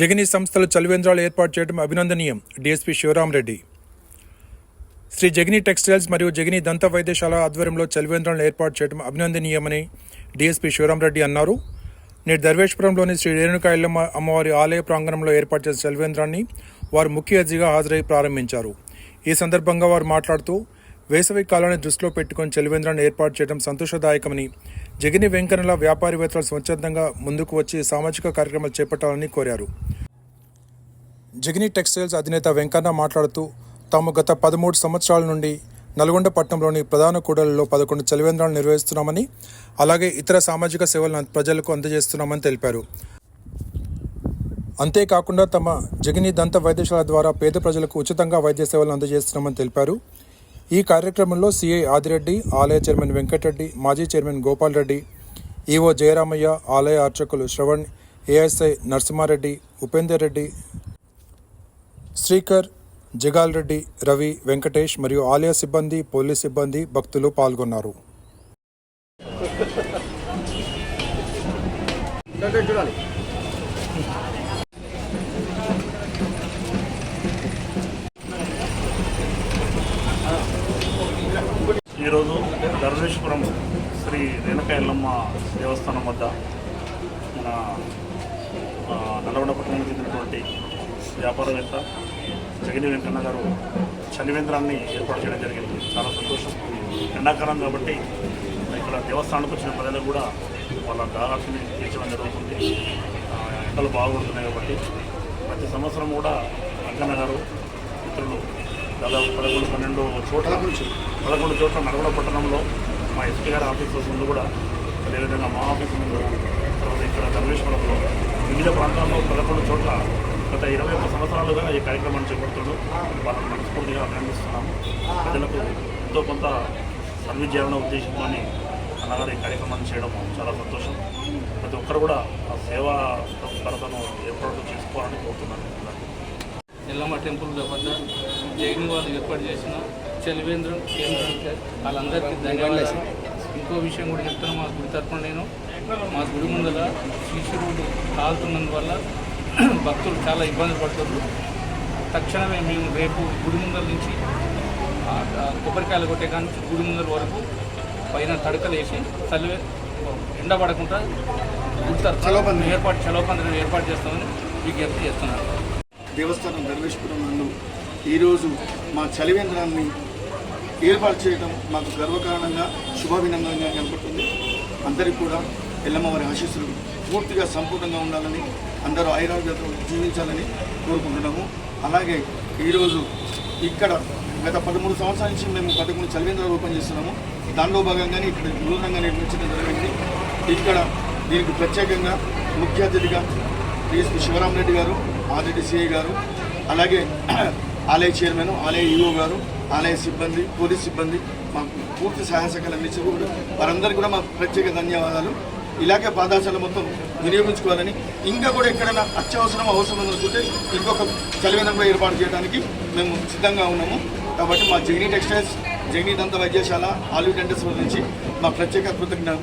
జగనీ సంస్థలు చలివేంద్రాలు ఏర్పాటు చేయడం అభినందనీయం. డీఎస్పీ శివరామరెడ్డి శ్రీ జగనీ టెక్స్టైల్స్ మరియు జగనీ దంత వైద్యశాల ఆధ్వర్యంలో చలివేంద్రాలను ఏర్పాటు చేయడం అభినందనీయమని డీఎస్పీ శివరామరెడ్డి అన్నారు. నేడు దర్వేశ్వరంలోని శ్రీ రేణుకా అమ్మవారి ఆలయ ప్రాంగణంలో ఏర్పాటు చేసిన చలివేంద్రాన్ని వారు ముఖ్య అతిథిగా హాజరై ప్రారంభించారు. ఈ సందర్భంగా వారు మాట్లాడుతూ వేసవి కాలాన్ని దృష్టిలో పెట్టుకుని చలివేంద్రాన్ని ఏర్పాటు చేయడం సంతోషదాయకమని జగని వెంకన్నల వ్యాపారవేత్తలు స్వచ్ఛందంగా ముందుకు వచ్చి సామాజిక కార్యక్రమాలు చేపట్టాలని కోరారు. జగని టెక్స్టైల్స్ అధినేత వెంకన్న మాట్లాడుతూ తాము గత పదమూడు సంవత్సరాల నుండి నల్గొండ పట్టణంలోని ప్రధాన కూడలలో పదకొండు చలివేంద్రాలు నిర్వహిస్తున్నామని అలాగే ఇతర సామాజిక సేవలను ప్రజలకు అందజేస్తున్నామని తెలిపారు. అంతేకాకుండా తమ జగని దంత వైద్యశాల ద్వారా పేద ప్రజలకు ఉచితంగా వైద్య సేవలను అందజేస్తున్నామని తెలిపారు. ఈ కార్యక్రమంలో సిఐ ఆదిరెడ్డి ఆలయ చైర్మన్ వెంకటరెడ్డి మాజీ చైర్మన్ గోపాల్ రెడ్డి ఈవో జయరామయ్య ఆలయ అర్చకులు శ్రవణ్ ఏఎస్ఐ నరసింహారెడ్డి ఉపేందర్ రెడ్డి శ్రీకర్ జగాల్ రెడ్డి రవి వెంకటేష్ మరియు ఆలయ సిబ్బంది పోలీస్ సిబ్బంది భక్తులు పాల్గొన్నారు. చూడాలి ధర్మేశ్వరం శ్రీ రేణుకా ఎల్లమ్మ దేవస్థానం వద్ద మన నల్లగొండ పట్టణానికి చెందినటువంటి వ్యాపారవేత్త జగని వెంకన్న గారు చలివేంద్రాన్ని ఏర్పాటు చేయడం జరిగింది. చాలా సంతోషం. ఎండాకాలం కాబట్టి ఇక్కడ దేవస్థానానికి వచ్చిన ప్రజలకు కూడా వాళ్ళ దాహాన్ని తీర్చడం జరుగుతుంది. ఎండలు బాగుంటున్నాయి కాబట్టి ప్రతి సంవత్సరం కూడా వెంకన్న గారు మిత్రులు దాదాపు పదకొండు పన్నెండు చోట్ల పదకొండు చోట్ల నల్గొండ పట్టణంలో మా ఎస్పీ గారి ఆఫీస్ ముందు కూడా అదేవిధంగా మా ఆఫీస్ ముందు తర్వాత ఇక్కడ ధర్మేశ్వరంలో వివిధ ప్రాంతాల్లో పదకొండు చోట్ల గత ఇరవై ఒక్క సంవత్సరాలుగా ఈ కార్యక్రమాన్ని చేపడుతున్నాడు వాళ్ళని మనస్ఫూర్తిగా అభినందిస్తున్నాము. ప్రజలకు ఎంతో కొంత సర్వీస్ చేయాలన్న ఉద్దేశంతో అన్నగారు ఈ కార్యక్రమాన్ని చేయడం చాలా సంతోషం. ప్రతి ఒక్కరు కూడా ఆ సేవా తత్పరతను ఏర్పాటు చేసుకోవాలని కోరుతున్నాను. ఎల్లమ్మ టెంపుల్ వద్ద జగన్ వాళ్ళు ఏర్పాటు చేసిన చలివేంద్రం కేంద్రం వాళ్ళందరికీ ధన్యవాదాలు. ఇంకో విషయం కూడా చెప్తున్నా మా గుడి తరఫున నేను మా గుడి ముందర శిశువులు కాలుతున్నందువల్ల భక్తులు చాలా ఇబ్బంది పడుతున్నారు. తక్షణమే మేము రేపు గుడి ముందర నుంచి కొబ్బరికాయలు కొట్టే కానీ గుడి ముందర వరకు పైన తడకలు వేసి చలివే ఎండ పడకుండా ఏర్పాటు చలవపందరం ఏర్పాటు చేస్తామని విజ్ఞప్తి చేస్తున్నాను. దేవస్థానం ధర్మేశ్వరం నందు ఈరోజు మా చలివేంద్రాన్ని ఏర్పాటు చేయడం మాకు గర్వకారణంగా శుభాభినందనంగా కనపడుతుంది. అందరికీ కూడా ఎల్లమ్మవారి ఆశీస్సులు పూర్తిగా సంపూర్ణంగా ఉండాలని అందరూ ఐరాగ్యతో జీవించాలని కోరుకుంటున్నాము. అలాగే ఈరోజు ఇక్కడ గత పదమూడు సంవత్సరాల నుంచి మేము పదకొండు చలివేంద్రాలు ఓపెన్ చేస్తున్నాము. దానిలో భాగంగానే ఇక్కడ నూతనంగా నిర్మించడం జరిగింది. ఇక్కడ దీనికి ప్రత్యేకంగా ముఖ్య అతిథిగా డిఎస్పీ శివరామరెడ్డి గారు ఆదిరెడ్డి సిఐ గారు అలాగే ఆలయ చైర్మన్ ఆలయ ఈఓ గారు ఆలయ సిబ్బంది పోలీస్ సిబ్బంది మాకు పూర్తి సహాయ సహకారాలు అందించారు కూడా వారందరికీ కూడా మా ప్రత్యేక ధన్యవాదాలు. ఇలాగే పాదాశాల మొత్తం వినియోగించుకోవాలని ఇంకా కూడా ఎక్కడైనా అత్యవసరం అవసరం అనుకుంటే ఇంకొక చలివేంద్రం ఏర్పాటు చేయడానికి మేము సిద్ధంగా ఉన్నాము. కాబట్టి మా జగనీ టెక్స్టైల్స్ జగనీ దంత వైద్యశాల ఆలివ్ డెంటల్స్ నుంచి మా ప్రత్యేక కృతజ్ఞత